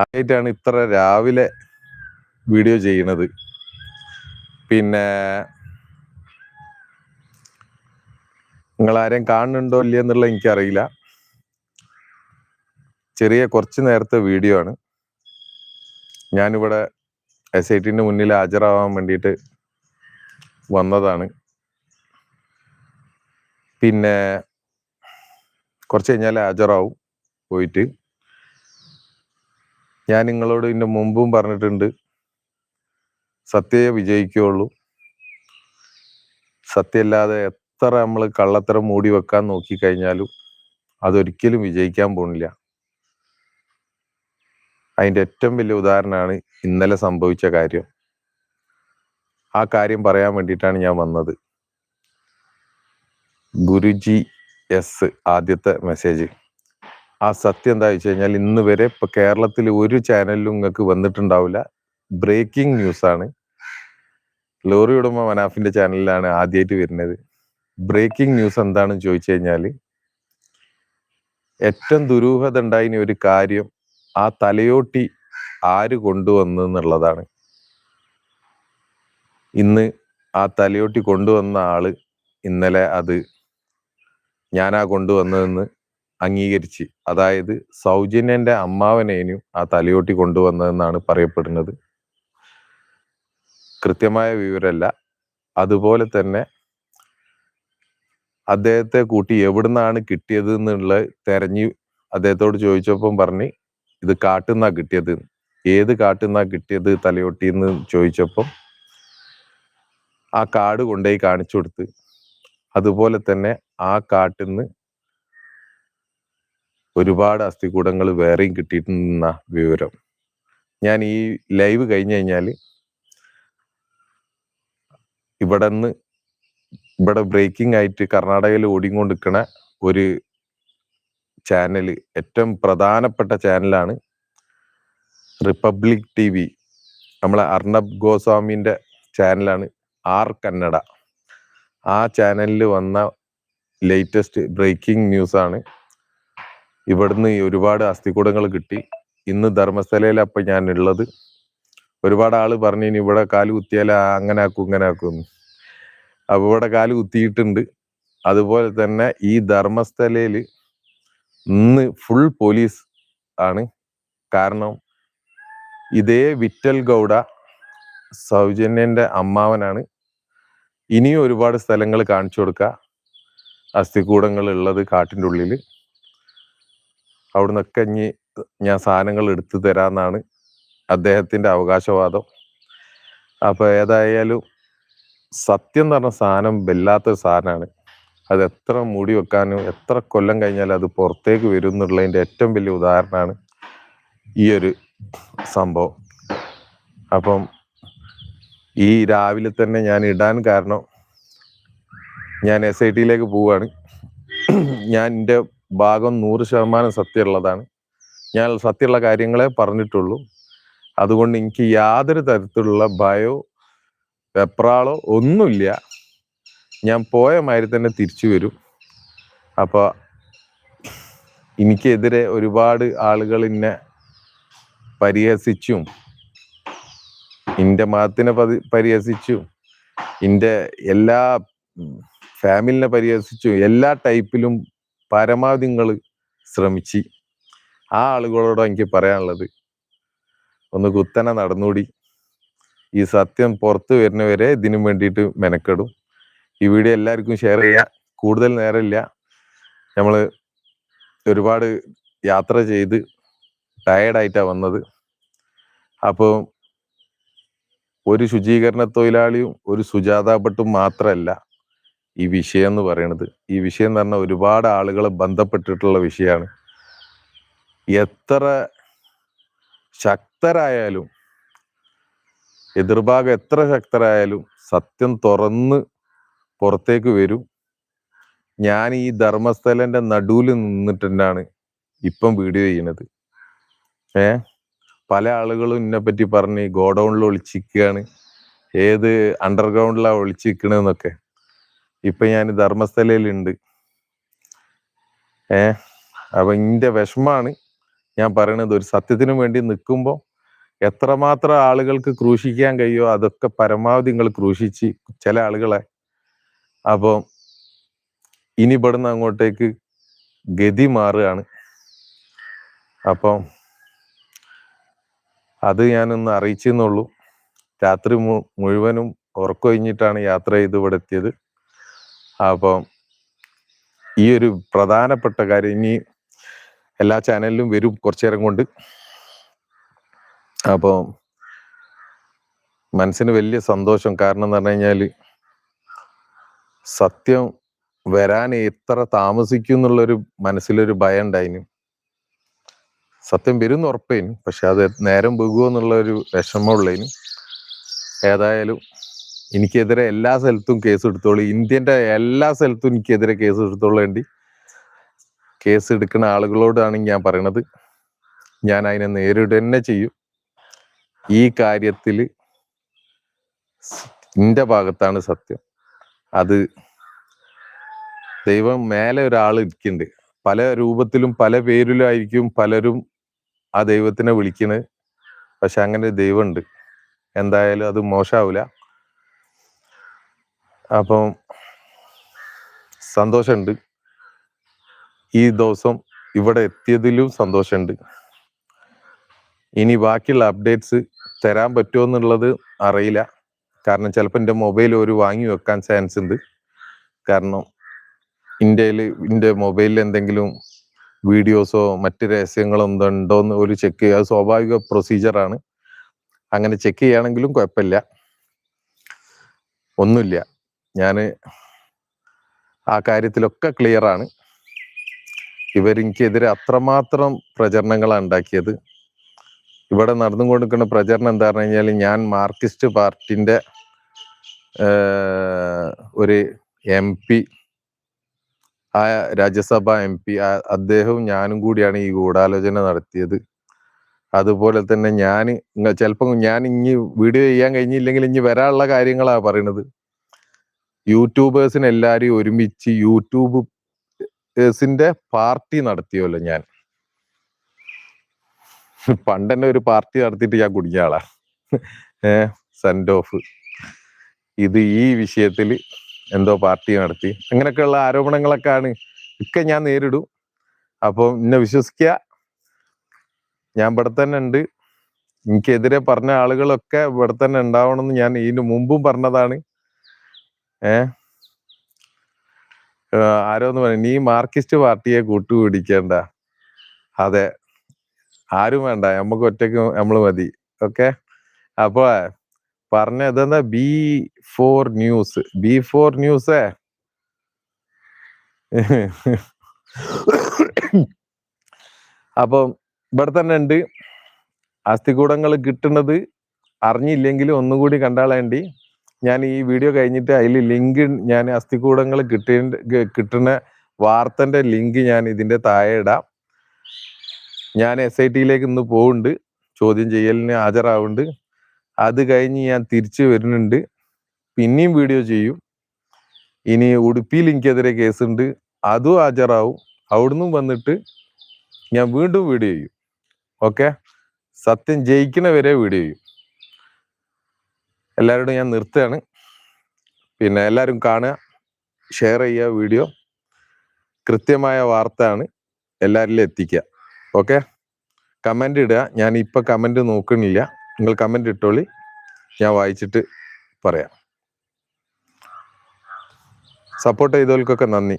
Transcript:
ആയിട്ടാണ് ഇത്ര രാവിലെ വീഡിയോ ചെയ്യണത് പിന്നെ നിങ്ങൾ ആരെയും കാണുന്നുണ്ടോ ഇല്ല എന്നുള്ളത് എനിക്കറിയില്ല. ചെറിയ കുറച്ച് നേരത്തെ വീഡിയോ ആണ്. ഞാനിവിടെ എസ് ഐ ടിന്റെ മുന്നിൽ ഹാജരാവാൻ വേണ്ടിയിട്ട് വന്നതാണ്. പിന്നെ കുറച്ച് കഴിഞ്ഞാൽ ഹാജറാവും പോയിട്ട്. ഞാൻ നിങ്ങളോട് ഇതിന്റെ മുമ്പും പറഞ്ഞിട്ടുണ്ട്. സത്യയെ വിജയിക്കുകയുള്ളൂ. സത്യമല്ലാതെ എത്ര നമ്മൾ കള്ളത്തരം മൂടി വെക്കാൻ നോക്കിക്കഴിഞ്ഞാലും അതൊരിക്കലും വിജയിക്കാൻ പോണില്ല അതിന്റെ ഏറ്റവും വലിയ ഉദാഹരണമാണ് ഇന്നലെ സംഭവിച്ച കാര്യം. ആ കാര്യം പറയാൻ വേണ്ടിയിട്ടാണ് ഞാൻ വന്നത്. ഗുരുജി എസ് ആദ്യത്തെ മെസ്സേജ്. ആ സത്യം എന്താ വെച്ച് കഴിഞ്ഞാൽ ഇന്ന് വരെ ഇപ്പൊ കേരളത്തിൽ ഒരു ചാനലിലും നിങ്ങൾക്ക് വന്നിട്ടുണ്ടാവില്ല. ബ്രേക്കിംഗ് ന്യൂസ് ആണ് ലോറി ഉടമ മനാഫിന്റെ ചാനലിലാണ് ആദ്യമായിട്ട് വരുന്നത്. ബ്രേക്കിംഗ് ന്യൂസ് എന്താണെന്ന് ചോദിച്ചു കഴിഞ്ഞാൽ ഏറ്റവും ദുരൂഹത ഉണ്ടായിന് ഒരു കാര്യം ആ തലയോട്ടി ആര് കൊണ്ടുവന്നു എന്നുള്ളതാണ്. ഇന്ന് ആ തലയോട്ടി കൊണ്ടുവന്ന ആൾ ഇന്നലെ അത് ഞാനാ കൊണ്ടുവന്നതെന്ന് അംഗീകരിച്ച് അതായത് സൗജന്യന്റെ അമ്മാവനേനും ആ തലയോട്ടി കൊണ്ടുവന്നതെന്നാണ് പറയപ്പെടുന്നത്. കൃത്യമായ വിവരമല്ല. അതുപോലെ തന്നെ അദ്ദേഹത്തെ കൂട്ടി എവിടുന്നാണ് കിട്ടിയത് എന്നുള്ള തെരഞ്ഞു അദ്ദേഹത്തോട് ചോദിച്ചപ്പം പറഞ്ഞ് ഇത് കാട്ടുന്നാ കിട്ടിയത്. ഏത് കാട്ടുന്നാ കിട്ടിയത് തലയോട്ടിന്ന്? ചോദിച്ചപ്പം ആ കാട് കൊണ്ടുപോയി കാണിച്ചു കൊടുത്ത് അതുപോലെ തന്നെ ആ കാട്ടിന്ന് ഒരുപാട് അസ്ഥികൂടങ്ങൾ വേറെയും കിട്ടിയിട്ടുണ്ടെന്ന വിവരം. ഞാൻ ഈ ലൈവ് കഴിഞ്ഞു കഴിഞ്ഞാൽ ഇവിടെ നിന്ന് ഇവിടെ ബ്രേക്കിംഗ് ആയിട്ട് കർണാടകയിൽ ഓടിക്കൊണ്ടിരിക്കണ ഒരു ചാനൽ ഏറ്റവും പ്രധാനപ്പെട്ട ചാനലാണ് റിപ്പബ്ലിക് ടി വി. നമ്മളെ അർണബ് ഗോസ്വാമിന്റെ ചാനലാണ് ആർ കന്നഡ. ആ ചാനലിൽ വന്ന ലേറ്റസ്റ്റ് ബ്രേക്കിംഗ് ന്യൂസാണ് ഇവിടുന്ന് ഒരുപാട് അസ്ഥികൂടങ്ങൾ കിട്ടി. ഇന്ന് ധർമ്മസ്ഥലയിൽ അപ്പൊ ഞാൻ ഉള്ളത് ഒരുപാട് ആൾ പറഞ്ഞു ഇനി ഇവിടെ കാൽ കുത്തിയാൽ അങ്ങനെ ആക്കും ഇങ്ങനെ ആക്കും. അപ്പൊ ഇവിടെ കാൽ കുത്തിയിട്ടുണ്ട്. അതുപോലെ തന്നെ ഈ ധർമ്മസ്ഥലയിൽ ഇന്ന് ഫുൾ പോലീസ് ആണ്. കാരണം ഇതേ വിറ്റൽ ഗൗഡ സൗജന്യന്റെ അമ്മാവനാണ്. ഇനിയും ഒരുപാട് സ്ഥലങ്ങൾ കാണിച്ചു കൊടുക്കുക അസ്ഥികൂടങ്ങൾ ഉള്ളത് കാട്ടിന്റെ ഉള്ളിൽ അവിടുന്നൊക്കെ ഇനി ഞാൻ സാധനങ്ങൾ എടുത്തു തരാമെന്നാണ് അദ്ദേഹത്തിന്റെ അവകാശവാദം. അപ്പോൾ ഏതായാലും സത്യം എന്ന് പറഞ്ഞ സാധനം വല്ലാത്തൊരു സാധനമാണ്. അത് എത്ര മൂടി വെക്കാനും എത്ര കൊല്ലം കഴിഞ്ഞാലും അത് പുറത്തേക്ക് വരും എന്നുള്ളതിന്റെ ഏറ്റവും വലിയ ഉദാഹരണമാണ് ഈ ഒരു സംഭവം. അപ്പം ഈ രാവിലെ തന്നെ ഞാൻ ഇടാൻ കാരണം ഞാൻ എസ് ഐ ടിയിലേക്ക് പോവാണ് ഞാൻ എന്റെ ഭാഗം നൂറ് ശതമാനം സത്യമുള്ളതാണ്. ഞാൻ സത്യമുള്ള കാര്യങ്ങളെ പറഞ്ഞിട്ടുള്ളൂ. അതുകൊണ്ട് എനിക്ക് യാതൊരു തരത്തിലുള്ള ഭയോ വെപ്രാളോ ഒന്നുമില്ല. ഞാൻ പോയ മാതിരി തന്നെ തിരിച്ചു വരും. അപ്പോൾ എനിക്കെതിരെ ഒരുപാട് ആളുകൾ എന്നെ പരിഹസിച്ചും എന്റെ മതത്തിനെ പതി- പരിഹസിച്ചും എന്റെ എല്ലാ ഫാമിലിനെ പരിഹസിച്ചും എല്ലാ ടൈപ്പിലും പരമാവധി നിങ്ങൾ ശ്രമിച്ച് ആ ആളുകളോട് എനിക്ക് പറയാനുള്ളത് ഒന്ന് കുത്തനെ നടന്നുകൂടി ഈ സത്യം പുറത്തു വരുന്നവരെ ഇതിനു വേണ്ടിയിട്ട് മെനക്കെടും. ഈ വീഡിയോ എല്ലാവർക്കും ഷെയർ ചെയ്യുക കൂടുതൽ നേരമില്ല. നമ്മൾ ഒരുപാട് യാത്ര ചെയ്ത് ടയേർഡായിട്ടാണ് വന്നത്. അപ്പോൾ ഒരു ശുചീകരണ തൊഴിലാളിയും ഒരു സുജാതാ ഭട്ടും മാത്രമല്ല ഈ വിഷയം എന്ന് പറയുന്നത് ഈ വിഷയം എന്ന് പറഞ്ഞാൽ ഒരുപാട് ആളുകളെ ബന്ധപ്പെട്ടിട്ടുള്ള വിഷയമാണ്. എത്ര ശക്തരായാലും എതിർഭാഗം എത്ര ശക്തരായാലും സത്യം തുറന്ന് പുറത്തേക്ക് വരും. ഞാൻ ഈ ധർമ്മസ്ഥലന്റെ നടുവിൽ നിന്നിട്ട് തന്നെയാണ് ഇപ്പം വീഡിയോ ചെയ്യണത്. ഏ? പല ആളുകളും എന്നെ പറ്റി പറഞ്ഞ് ഗോഡൗണിൽ ഒളിച്ചിരിക്കുകയാണ്. ഏത് അണ്ടർഗ്രൗണ്ടിലാണ് ഒളിച്ചിരിക്കണെന്നൊക്കെ ഇപ്പൊ ഞാൻ ധർമ്മസ്ഥലയിലുണ്ട്. ഏ? അപ്പൊ ഇന്റെ വിഷമാണ് ഞാൻ പറയണത്. ഒരു സത്യത്തിനു വേണ്ടി നിൽക്കുമ്പോൾ എത്രമാത്രം ആളുകൾക്ക് ക്രൂശിക്കാൻ കഴിയുമോ അതൊക്കെ പരമാവധി നിങ്ങൾ ക്രൂശിച്ച് ചില ആളുകളെ. അപ്പോൾ ഇനി ഇവിടുന്ന് അങ്ങോട്ടേക്ക് ഗതി മാറുകയാണ്. അപ്പം അത് ഞാനൊന്ന് അറിയിച്ചെന്നുള്ളൂ. രാത്രി മുഴുവനും ഉറക്കൊഴിഞ്ഞിട്ടാണ് യാത്ര ചെയ്ത് ഇവിടെ എത്തിയത്. അപ്പം ഈ ഒരു പ്രധാനപ്പെട്ട കാര്യം ഇനി എല്ലാ ചാനലിലും വരും കുറച്ചു നേരം കൊണ്ട്. അപ്പോൾ മനസ്സിന് വലിയ സന്തോഷം. കാരണം എന്ന് പറഞ്ഞു കഴിഞ്ഞാൽ സത്യം വരാൻ എത്ര താമസിക്കും എന്നുള്ളൊരു മനസ്സിലൊരു ഭയം ഉണ്ടായിന്. സത്യം വരും എന്ന് ഉറപ്പേനും. പക്ഷെ അത് നേരം പോകുമോ എന്നുള്ള ഒരു വിഷമമുള്ളതിന് ഏതായാലും എനിക്കെതിരെ എല്ലാ സ്ഥലത്തും കേസ് എടുത്തോളൂ ഇന്ത്യന്റെ എല്ലാ സ്ഥലത്തും എനിക്കെതിരെ കേസ് എടുത്തോളേണ്ടി കേസ് എടുക്കുന്ന ആളുകളോടാണ് ഞാൻ പറയണത്. ഞാൻ അതിനെ നേരിടന്നെ ചെയ്യും. ഈ കാര്യത്തിൽ എന്റെ ഭാഗത്താണ് സത്യം. അത് ദൈവം മേലെ ഒരാൾ ഇരിക്കുന്നുണ്ട് പല രൂപത്തിലും പല പേരിലും ആയിരിക്കും പലരും ആ ദൈവത്തിനെ വിളിക്കുന്നത് പക്ഷെ അങ്ങനെ ദൈവമുണ്ട് എന്തായാലും അത് മോശമാവില്ല അപ്പം സന്തോഷമുണ്ട്. ഈ ദിവസം ഇവിടെ എത്തിയതിലും സന്തോഷമുണ്ട്. ഇനി ബാക്കിയുള്ള അപ്ഡേറ്റ്സ് തരാൻ പറ്റുമോ എന്നുള്ളത് അറിയില്ല. കാരണം ചിലപ്പോൾ എന്റെ മൊബൈൽ ഒരു വാങ്ങി വെക്കാൻ ചാൻസ് ഉണ്ട്. കാരണം ഇന്ത്യയിൽ എന്റെ മൊബൈലിൽ എന്തെങ്കിലും വീഡിയോസോ മറ്റ് രഹസ്യങ്ങളോ എന്തോ ഉണ്ടോന്ന് ഒരു ചെക്ക് ചെയ്യുക. സ്വാഭാവിക പ്രൊസീജിയറാണ് അങ്ങനെ ചെക്ക് ചെയ്യുകയാണെങ്കിലും കുഴപ്പമില്ല. ഒന്നുമില്ല. ഞാൻ ആ കാര്യത്തിലൊക്കെ ക്ലിയർ ആണ്. ഇവരെനിക്കെതിരെ അത്രമാത്രം പ്രചരണങ്ങളാണ് ഉണ്ടാക്കിയത്. ഇവിടെ നടന്നുകൊണ്ടിരിക്കുന്ന പ്രചരണം എന്താ പറഞ്ഞു കഴിഞ്ഞാൽ ഞാൻ മാർക്സിസ്റ്റ് പാർട്ടിന്റെ ഒരു എം പി ആ രാജ്യസഭ എം പി അദ്ദേഹവും ഞാനും കൂടിയാണ് ഈ ഗൂഢാലോചന നടത്തിയത്. അതുപോലെ തന്നെ ഞാൻ ചിലപ്പോൾ ഞാൻ ഇനി വീഡിയോ ചെയ്യാൻ കഴിഞ്ഞില്ലെങ്കിൽ ഇനി വരാനുള്ള കാര്യങ്ങളാണ് പറയണത്. യൂട്യൂബേഴ്സിനെ എല്ലാരെയും ഒരുമിച്ച് യൂട്യൂബ് പാർട്ടി നടത്തിയല്ലോ ഞാൻ. പണ്ട് തന്നെ ഒരു പാർട്ടി നടത്തിയിട്ട് ഞാൻ കുടുങ്ങിയ ഏ സെൻഡ് ഓഫ് ഇത് ഈ വിഷയത്തിൽ എന്തോ പാർട്ടി നടത്തി. അങ്ങനെയൊക്കെയുള്ള ആരോപണങ്ങളൊക്കെയാണ് ഒക്കെ ഞാൻ നേരിടും. അപ്പം എന്നെ വിശ്വസിക്കുക ഞാൻ ഇവിടെ തന്നെ ഉണ്ട്. എനിക്കെതിരെ പറഞ്ഞ ആളുകളൊക്കെ ഇവിടെ തന്നെ ഉണ്ടാവണമെന്ന് ഞാൻ ഇതിനു മുമ്പും പറഞ്ഞതാണ്. ഏ? ആരോന്ന് പറയും? നീ മാർക്സിസ്റ്റ് പാർട്ടിയെ കൂട്ടുപിടിക്കേണ്ട. അതെ. ആരും വേണ്ട. നമുക്ക് ഒറ്റയ്ക്ക് നമ്മൾ മതി. ഓക്കെ? അപ്പൊ പറഞ്ഞ ഇതെന്താ B four news. B four ന്യൂസേ? അപ്പം ഇവിടെ തന്നെ ഉണ്ട്. അസ്ഥികൂടങ്ങൾ കിട്ടുന്നത് അറിഞ്ഞില്ലെങ്കിൽ ഒന്നുകൂടി കണ്ടാളേണ്ടി ഞാൻ ഈ വീഡിയോ കഴിഞ്ഞിട്ട് അതിൽ ലിങ്ക് ഞാൻ അസ്ഥികൂടങ്ങൾ കിട്ടി കിട്ടുന്ന വാർത്തന്റെ ലിങ്ക് ഞാൻ ഇതിന്റെ താഴെ ഇടാം. ഞാൻ എസ് ഐ ടിയിലേക്ക് ഇന്ന് പോകുന്നുണ്ട് ചോദ്യം ചെയ്യലിന് ഹാജരാവുന്നുണ്ട്. അത് കഴിഞ്ഞ് ഞാൻ തിരിച്ചു വരുന്നുണ്ട്. പിന്നെയും വീഡിയോ ചെയ്യും. ഇനി ഉടുപ്പിയിൽ എനിക്കെതിരെ കേസുണ്ട്. അതും ഹാജരാവും. അവിടുന്ന് വന്നിട്ട് ഞാൻ വീണ്ടും വീഡിയോ ചെയ്യും. ഓക്കെ സത്യം ജയിക്കണവരെ വീഡിയോ ചെയ്യും. എല്ലാവരോടും ഞാൻ നിർത്തുകയാണ്. പിന്നെ എല്ലാവരും കാണുക ഷെയർ ചെയ്യുക വീഡിയോ കൃത്യമായ വാർത്തയാണ് എല്ലാവരിലും എത്തിക്കുക. ഓക്കെ കമന്റ് ഇടുക. ഞാൻ ഇപ്പം കമന്റ് നോക്കുന്നില്ല. നിങ്ങൾ കമന്റ് ഇട്ടോളി. ഞാൻ വായിച്ചിട്ട് പറയാം. സപ്പോർട്ട് ചെയ്തവർക്കൊക്കെ നന്ദി.